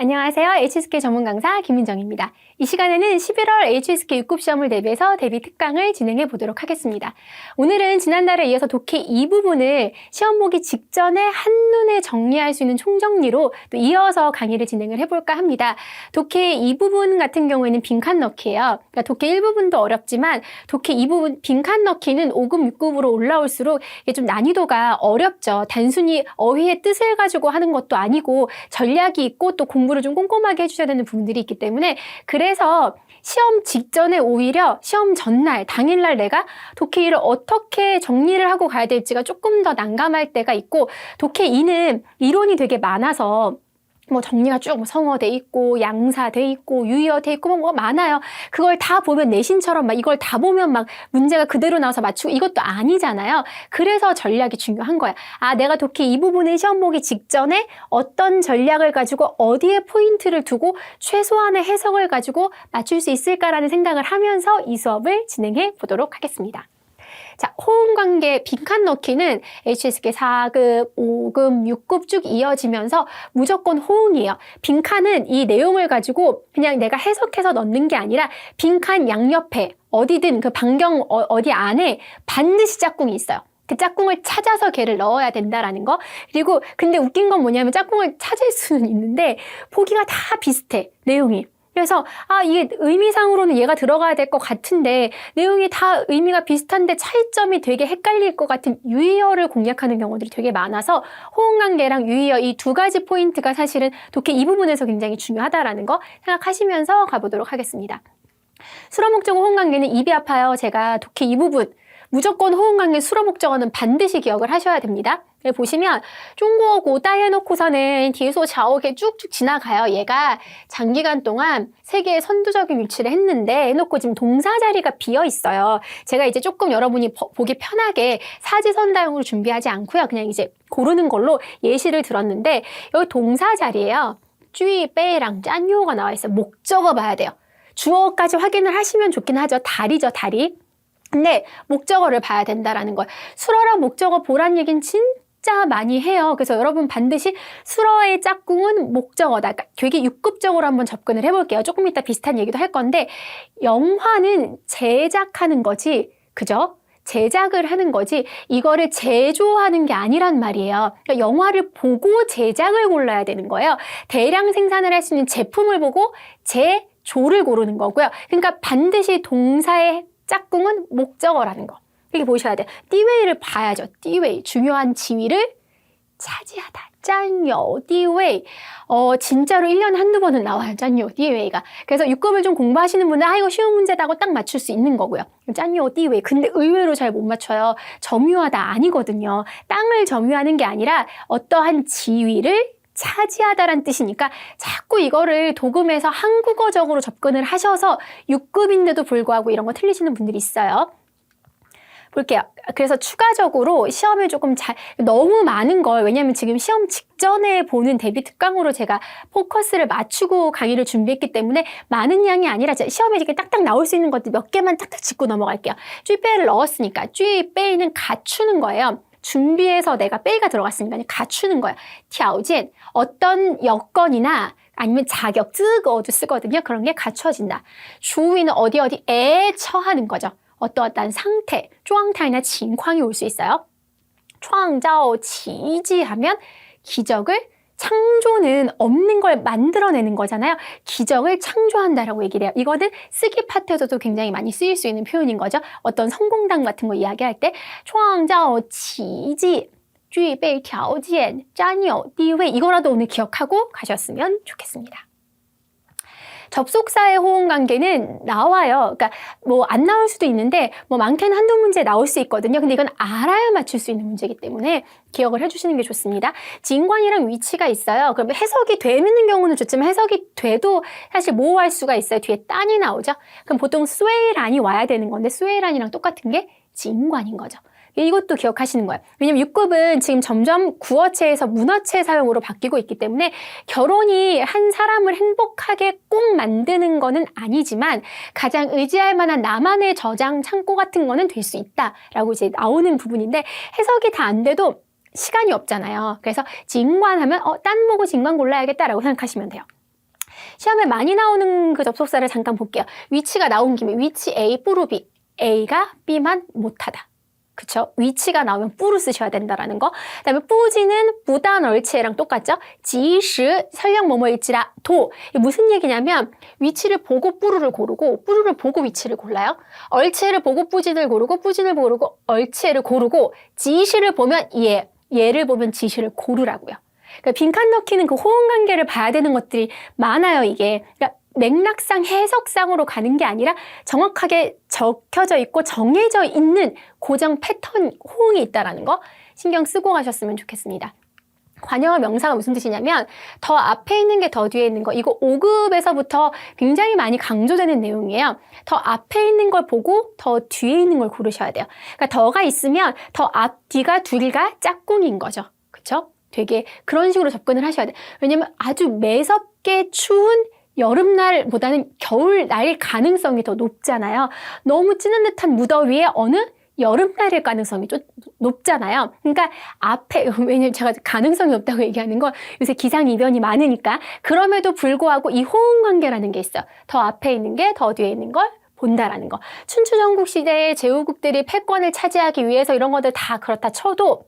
안녕하세요. HSK 전문 강사 김민정입니다. 이 시간에는 11월 HSK 6급 시험을 대비해서 대비 특강을 진행해 보도록 하겠습니다. 오늘은 지난달에 이어서 독해 이 부분을 시험 보기 직전에 한눈에 정리할 수 있는 총정리로 또 이어서 강의를 진행을 해볼까 합니다. 독해 이 부분 같은 경우에는 빈칸 넣기예요. 그러니까 독해 1부분도 어렵지만 독해 이 부분 빈칸 넣기는 5급, 6급으로 올라올수록 이게 좀 난이도가 어렵죠. 단순히 어휘의 뜻을 가지고 하는 것도 아니고 전략이 있고 또 공 부를 좀 꼼꼼하게 해주셔야 되는 부분들이 있기 때문에 그래서 시험 직전에 오히려 시험 전날, 당일날 내가 독해 1을 어떻게 정리를 하고 가야 될지가 조금 더 난감할 때가 있고 독해 2는 이론이 되게 많아서 뭐 정리가 쭉뭐 성어돼 있고 양사돼 있고 유의어돼 있고 뭐, 뭐 많아요. 그걸 다 보면 내신처럼 막 이걸 다 보면 막 문제가 그대로 나와서 맞추고 이것도 아니잖아요. 그래서 전략이 중요한 거야. 아 내가 독해 이 부분을 시험 보기 직전에 어떤 전략을 가지고 어디에 포인트를 두고 최소한의 해석을 가지고 맞출 수 있을까라는 생각을 하면서 이 수업을 진행해 보도록 하겠습니다. 자, 호응 관계 빈칸 넣기는 HSK 4급, 5급, 6급 쭉 이어지면서 무조건 호응이에요. 빈칸은 이 내용을 가지고 그냥 내가 해석해서 넣는 게 아니라 빈칸 양옆에 어디든 그 반경 어, 어디 안에 반드시 짝꿍이 있어요. 그 짝꿍을 찾아서 걔를 넣어야 된다라는 거. 그리고 근데 웃긴 건 뭐냐면 짝꿍을 찾을 수는 있는데 보기가 다 비슷해. 내용이. 그래서 아 이게 의미상으로는 얘가 들어가야 될 것 같은데 내용이 다 의미가 비슷한데 차이점이 되게 헷갈릴 것 같은 유의어를 공략하는 경우들이 되게 많아서 호응관계랑 유의어 이 두 가지 포인트가 사실은 독해 이 부분에서 굉장히 중요하다라는 거 생각하시면서 가보도록 하겠습니다. 수로 목적어 호응관계는 입이 아파요. 제가 독해 이 부분 무조건 호응관계 수로 목적어는 반드시 기억을 하셔야 됩니다. 여기 보시면 중국어 고다 해놓고서는 뒤에서 좌우게 쭉쭉 지나가요. 얘가 장기간 동안 세계의 선두적인 위치를 했는데 해놓고 지금 동사 자리가 비어 있어요. 제가 이제 조금 여러분이 보기 편하게 사지선다용으로 준비하지 않고요. 그냥 이제 고르는 걸로 예시를 들었는데 여기 동사 자리에요. 쥐, 빼랑 짠요가 나와 있어요. 목적어 봐야 돼요. 주어까지 확인을 하시면 좋긴 하죠. 다리죠, 다리. 근데 목적어를 봐야 된다라는 거예요. 수어랑 목적어 보란 얘기는 진짜 많이 해요. 그래서 여러분 반드시 수어의 짝꿍은 목적어다. 그러니까 되게 육급적으로 한번 접근을 해볼게요. 조금 이따 비슷한 얘기도 할 건데 영화는 제작하는 거지, 그죠? 제작을 하는 거지 이거를 제조하는 게 아니란 말이에요. 그러니까 영화를 보고 제작을 골라야 되는 거예요. 대량 생산을 할 수 있는 제품을 보고 제조를 고르는 거고요. 그러니까 반드시 동사의 짝꿍은 목적어라는 거. 이렇게 보셔야 돼요. 띠웨이를 봐야죠. 띠웨이. 중요한 지위를 차지하다. 짠요, 띠웨이. 어, 진짜로 1년에 한두 번은 나와요. 짠요, 띠웨이가. 그래서 6급을 좀 공부하시는 분은 아, 이거 쉬운 문제다고 딱 맞출 수 있는 거고요. 짠요, 띠웨이. 근데 의외로 잘 못 맞춰요. 점유하다 아니거든요. 땅을 점유하는 게 아니라 어떠한 지위를 차지하다란 뜻이니까 자꾸 이거를 도금해서 한국어적으로 접근을 하셔서 6급인데도 불구하고 이런 거 틀리시는 분들이 있어요. 볼게요. 그래서 추가적으로 시험에 조금 잘, 너무 많은 걸, 왜냐면 지금 시험 직전에 보는 대비 특강으로 제가 포커스를 맞추고 강의를 준비했기 때문에 많은 양이 아니라 시험에 이렇게 딱딱 나올 수 있는 것들 몇 개만 딱딱 짚고 넘어갈게요. 쥐빼를 넣었으니까 쥐빼는 갖추는 거예요. 준비해서 내가 빼이가 들어갔으니까 갖추는 거야. 티아우진 어떤 여건이나 아니면 자격, 쯔거도 쓰거든요. 그런 게 갖춰진다. 주위는 어디 어디에 처하는 거죠. 어떠어떤 상태, 状态나 징광이 올 수 있어요. 创造奇迹하면 기적을 창조는 없는 걸 만들어내는 거잖아요. 기적을 창조한다라고 얘기를 해요. 이거는 쓰기 파트에서도 굉장히 많이 쓰일 수 있는 표현인 거죠. 어떤 성공담 같은 거 이야기할 때, 创造奇迹, 具备条件,占有地位 이거라도 오늘 기억하고 가셨으면 좋겠습니다. 접속사의 호응 관계는 나와요. 그러니까 뭐 안 나올 수도 있는데 뭐 많게는 한두 문제 나올 수 있거든요. 근데 이건 알아야 맞출 수 있는 문제이기 때문에 기억을 해주시는 게 좋습니다. 진관이랑 위치가 있어요. 그럼 해석이 되는 경우는 좋지만 해석이 돼도 사실 모호할 수가 있어요. 뒤에 딴이 나오죠. 그럼 보통 스웨이란이 와야 되는 건데 스웨이란이랑 똑같은 게 진관인 거죠. 이것도 기억하시는 거예요. 왜냐면 6급은 지금 점점 구어체에서 문어체 사용으로 바뀌고 있기 때문에 결혼이 한 사람을 행복하게 꼭 만드는 거는 아니지만 가장 의지할 만한 나만의 저장 창고 같은 거는 될 수 있다라고 이제 나오는 부분인데 해석이 다 안 돼도 시간이 없잖아요. 그래서 진관 하면 어, 딴 보고 진관 골라야겠다라고 생각하시면 돼요. 시험에 많이 나오는 그 접속사를 잠깐 볼게요. 위치가 나온 김에 위치 A, 뿌루 B. A가 B만 못하다. 그쵸? 위치가 나오면 뿌를 쓰셔야 된다라는 거. 그 다음에 뿌지는 부단 얼체랑 똑같죠? 지시 설령 뭐뭐일지라 도. 무슨 얘기냐면 위치를 보고 뿌르를 고르고 뿌르를 보고 위치를 골라요. 얼체를 보고 뿌진을 고르고 뿌진을 고르고 얼체를 고르고 지시를 보면 예, 예를 보면 지시를 고르라고요. 그러니까 빈칸 넣기는 그 호응 관계를 봐야 되는 것들이 많아요, 이게. 그러니까 맥락상 해석상으로 가는 게 아니라 정확하게 적혀져 있고 정해져 있는 고정 패턴 호응이 있다라는 거 신경 쓰고 가셨으면 좋겠습니다. 관여 명사가 무슨 뜻이냐면 더 앞에 있는 게 더 뒤에 있는 거 이거 5급에서부터 굉장히 많이 강조되는 내용이에요. 더 앞에 있는 걸 보고 더 뒤에 있는 걸 고르셔야 돼요. 그러니까 더가 있으면 더 앞 뒤가 둘가 짝꿍인 거죠. 그렇죠? 되게 그런 식으로 접근을 하셔야 돼요. 왜냐면 아주 매섭게 추운 여름날보다는 겨울날 가능성이 더 높잖아요. 너무 찌는 듯한 무더위에 어느 여름날일 가능성이 좀 높잖아요. 그러니까 앞에 왜냐면 제가 가능성이 높다고 얘기하는 건 요새 기상 이변이 많으니까 그럼에도 불구하고 이 호응 관계라는 게 있어. 더 앞에 있는 게 더 뒤에 있는 걸 본다라는 거. 춘추 전국 시대의 제후국들이 패권을 차지하기 위해서 이런 것들 다 그렇다 쳐도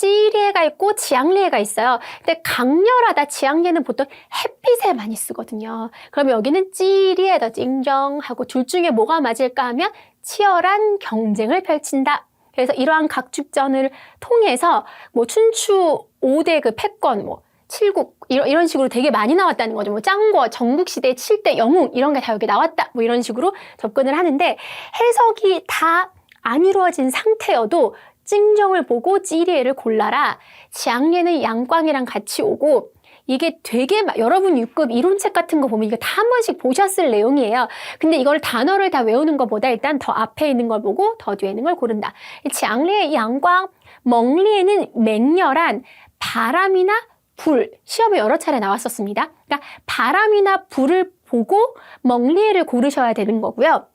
찌리에가 있고 지앙리에가 있어요. 근데 강렬하다 지앙리에는 보통 햇빛에 많이 쓰거든요. 그럼 여기는 찌리에다 찡정하고 둘 중에 뭐가 맞을까 하면 치열한 경쟁을 펼친다. 그래서 이러한 각축전을 통해서 뭐 춘추 5대 그 패권 뭐 칠국 이런, 이런 식으로 되게 많이 나왔다는 거죠. 뭐 짱과 전국시대 7대 영웅 이런 게 다 여기 나왔다. 뭐 이런 식으로 접근을 하는데 해석이 다 안 이루어진 상태여도 찡정을 보고 찌리에를 골라라. 지앙리에는 양광이랑 같이 오고 이게 되게 마- 여러분 6급 이론책 같은 거 보면 이거 다 한 번씩 보셨을 내용이에요. 근데 이걸 단어를 다 외우는 것보다 일단 더 앞에 있는 걸 보고 더 뒤에 있는 걸 고른다. 이 지앙리의 이 양광, 멍리에는 맹렬한 바람이나 불, 시험에 여러 차례 나왔었습니다. 그러니까 바람이나 불을 보고 멍리에를 고르셔야 되는 거고요.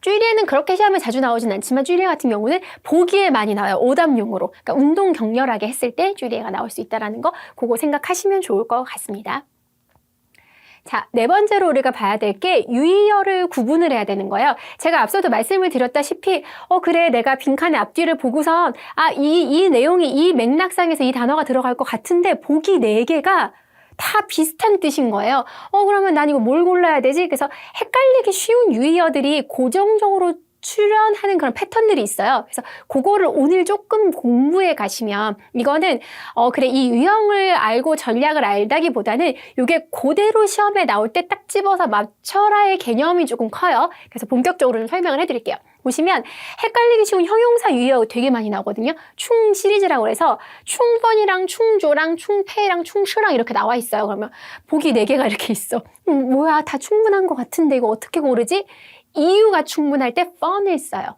쭈리에는 그렇게 시험에 자주 나오진 않지만 쭈리에 같은 경우는 보기에 많이 나와요. 오답용으로. 그러니까 운동 격렬하게 했을 때 쭈리에가 나올 수 있다는 거 그거 생각하시면 좋을 것 같습니다. 자, 네 번째로 우리가 봐야 될 게 유의어를 구분을 해야 되는 거예요. 제가 앞서도 말씀을 드렸다시피, 어, 그래, 내가 빈칸의 앞뒤를 보고선, 아, 이, 이 내용이 이 맥락상에서 이 단어가 들어갈 것 같은데, 보기 네 개가 다 비슷한 뜻인 거예요. 어, 그러면 난 이거 뭘 골라야 되지? 그래서 헷갈리기 쉬운 유의어들이 고정적으로 출연하는 그런 패턴들이 있어요. 그래서 그거를 오늘 조금 공부해 가시면 이거는 어 그래 이 유형을 알고 전략을 알다기보다는 이게 그대로 시험에 나올 때 딱 집어서 맞춰라의 개념이 조금 커요. 그래서 본격적으로 좀 설명을 해드릴게요. 보시면 헷갈리기 쉬운 형용사 유형 되게 많이 나오거든요. 충 시리즈라고 해서 충번이랑 충조랑 충패랑 충수랑 이렇게 나와 있어요. 그러면 보기 네 개가 이렇게 있어. 음, 뭐야 다 충분한 것 같은데 이거 어떻게 고르지? 이유가 충분할 때 fun을 써요.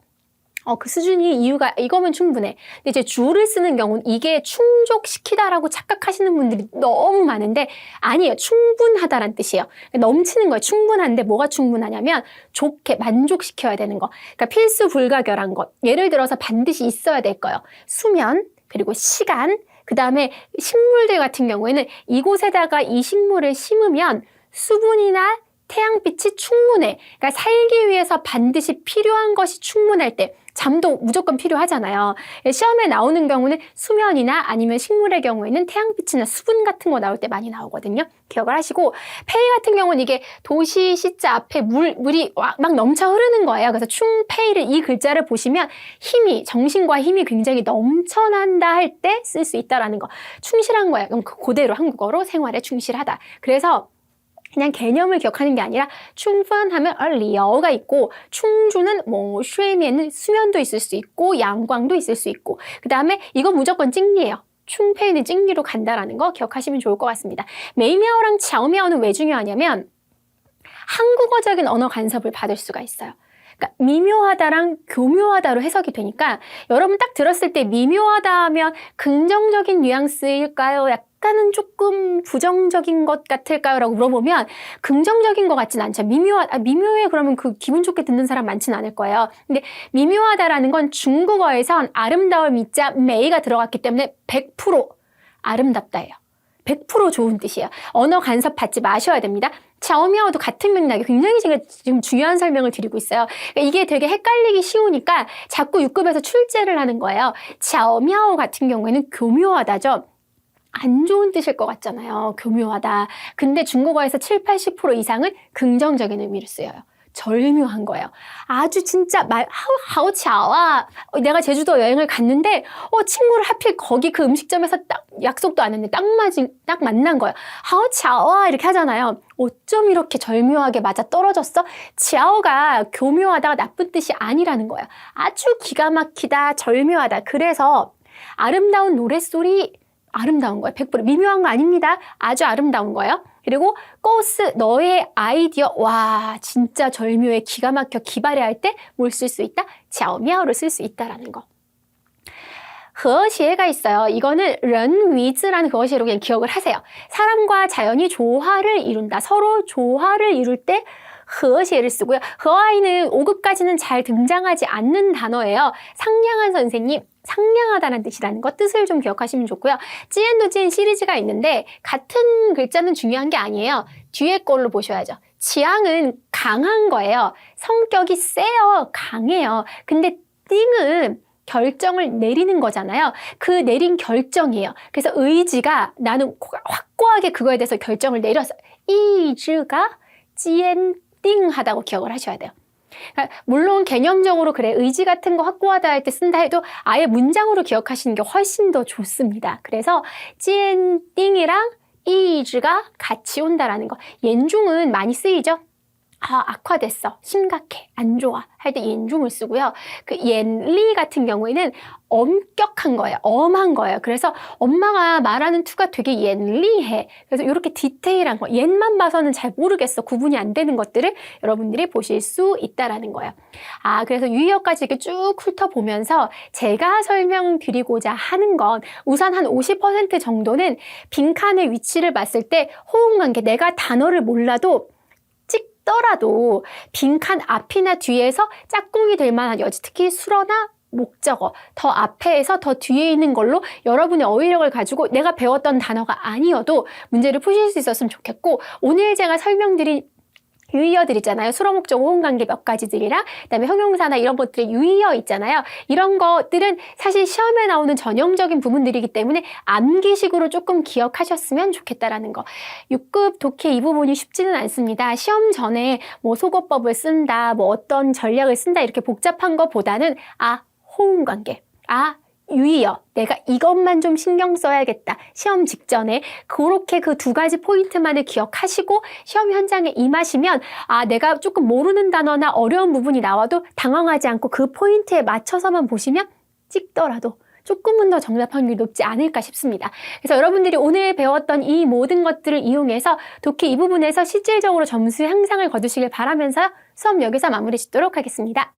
어, 그 수준이 이유가 이거면 충분해. 근데 이제 주를 쓰는 경우는 이게 충족시키다라고 착각하시는 분들이 너무 많은데 아니에요. 충분하다란 뜻이에요. 넘치는 거예요. 충분한데 뭐가 충분하냐면 좋게 만족시켜야 되는 거. 그러니까 필수 불가결한 것. 예를 들어서 반드시 있어야 될 거예요. 수면 그리고 시간 그 다음에 식물들 같은 경우에는 이곳에다가 이 식물을 심으면 수분이나 태양빛이 충분해. 그러니까 살기 위해서 반드시 필요한 것이 충분할 때 잠도 무조건 필요하잖아요. 시험에 나오는 경우는 수면이나 아니면 식물의 경우에는 태양빛이나 수분 같은 거 나올 때 많이 나오거든요. 기억을 하시고 폐 같은 경우는 이게 도시 시자 앞에 물 물이 와- 막 넘쳐 흐르는 거예요. 그래서 충폐를 이 글자를 보시면 힘이 정신과 힘이 굉장히 넘쳐난다 할 때 쓸 수 있다라는 거. 충실한 거예요. 그럼 그 그대로 한국어로 생활에 충실하다. 그래서 그냥 개념을 기억하는 게 아니라 충분하면 리어가 있고 충주는 뭐 쉐미에는 수면도 있을 수 있고 양광도 있을 수 있고 그 다음에 이거 무조건 찡리예요. 충패는 찡리로 간다라는 거 기억하시면 좋을 것 같습니다. 메이미아오랑 차오미아오는 왜 중요하냐면 한국어적인 언어 간섭을 받을 수가 있어요. 그러니까 미묘하다랑 교묘하다로 해석이 되니까 여러분 딱 들었을 때 미묘하다 하면 긍정적인 뉘앙스일까요? 약간 은 조금 부정적인 것 같을까요? 라고 물어보면 긍정적인 것 같진 않죠. 미묘하, 아, 미묘해 그러면 그 기분 좋게 듣는 사람 많지는 않을 거예요. 근데 미묘하다라는 건 중국어에선 아름다울 미자 메이가 들어갔기 때문에 100% 아름답다예요. 100% 좋은 뜻이에요. 언어 간섭 받지 마셔야 됩니다. 샤오미아오도 같은 맥락이 굉장히 제가 지금 중요한 설명을 드리고 있어요. 그러니까 이게 되게 헷갈리기 쉬우니까 자꾸 6급에서 출제를 하는 거예요. 샤오미아오 같은 경우에는 교묘하다죠. 안 좋은 뜻일 것 같잖아요. 교묘하다. 근데 중국어에서 7, 80% 이상은 긍정적인 의미를 쓰여요. 절묘한 거예요. 아주 진짜 말 하우 하우 차와 내가 제주도 여행을 갔는데 어 친구를 하필 거기 그 음식점에서 딱 약속도 안 했는데 딱 맞은 딱 만난 거예요. 하우 차와 이렇게 하잖아요. 어쩜 이렇게 절묘하게 맞아 떨어졌어? 치아오가 교묘하다가 나쁜 뜻이 아니라는 거예요. 아주 기가 막히다, 절묘하다. 그래서 아름다운 노랫소리 아름다운 거예요. 100% 미묘한 거 아닙니다. 아주 아름다운 거예요. 그리고 꼬스 너의 아이디어 와 진짜 절묘해 기가 막혀 기발해 할 때 뭘 쓸 수 있다? 자오미아오를 쓸 수 있다라는 거. 거시에가 있어요. 이거는 런위즈라는 거시로 그냥 기억을 하세요. 사람과 자연이 조화를 이룬다. 서로 조화를 이룰 때 허시를 쓰고요. 허와이는 5급까지는 잘 등장하지 않는 단어예요. 상냥한 선생님, 상냥하다는 뜻이라는 것 뜻을 좀 기억하시면 좋고요. 찌엔도찐 시리즈가 있는데 같은 글자는 중요한 게 아니에요. 뒤에 걸로 보셔야죠. 지향은 강한 거예요. 성격이 세요. 강해요. 근데 띵은 결정을 내리는 거잖아요. 그 내린 결정이에요. 그래서 의지가 나는 확고하게 그거에 대해서 결정을 내려서 이즈가 지엔 띵하다고 기억을 하셔야 돼요. 그러니까 물론 개념적으로 그래 의지 같은 거 확고하다 할 때 쓴다 해도 아예 문장으로 기억하시는 게 훨씬 더 좋습니다. 그래서 찌엔띵이랑 이즈가 같이 온다라는 거. 옌중은 많이 쓰이죠. 아, 악화됐어. 심각해. 안 좋아. 할 때 옌중을 쓰고요. 그 옌리 같은 경우에는 엄격한 거예요. 엄한 거예요. 그래서 엄마가 말하는 투가 되게 옌리해. 그래서 이렇게 디테일한 거, 옌만 봐서는 잘 모르겠어. 구분이 안 되는 것들을 여러분들이 보실 수 있다라는 거예요. 아, 그래서 유의어까지 이렇게 쭉 훑어보면서 제가 설명드리고자 하는 건 우선 한 50% 정도는 빈칸의 위치를 봤을 때 호응관계, 내가 단어를 몰라도 더라도 빈칸 앞이나 뒤에서 짝꿍이 될 만한 여지, 특히 수어나 목적어, 더 앞에서 더 뒤에 있는 걸로 여러분의 어휘력을 가지고 내가 배웠던 단어가 아니어도 문제를 푸실 수 있었으면 좋겠고, 오늘 제가 설명드린 유의어들 있잖아요. 수로 목적 호응 관계 몇 가지들이랑 그다음에 형용사나 이런 것들의 유의어 있잖아요. 이런 것들은 사실 시험에 나오는 전형적인 부분들이기 때문에 암기식으로 조금 기억하셨으면 좋겠다라는 거. 6급 독해 이 부분이 쉽지는 않습니다. 시험 전에 뭐 속어법을 쓴다, 뭐 어떤 전략을 쓴다 이렇게 복잡한 것보다는 아 호응 관계, 아 유의어, 내가 이것만 좀 신경 써야겠다. 시험 직전에 그렇게 그 두 가지 포인트만을 기억하시고 시험 현장에 임하시면 아, 내가 조금 모르는 단어나 어려운 부분이 나와도 당황하지 않고 그 포인트에 맞춰서만 보시면 찍더라도 조금은 더 정답 확률이 높지 않을까 싶습니다. 그래서 여러분들이 오늘 배웠던 이 모든 것들을 이용해서 독해 이 부분에서 실질적으로 점수 향상을 거두시길 바라면서 수업 여기서 마무리 짓도록 하겠습니다.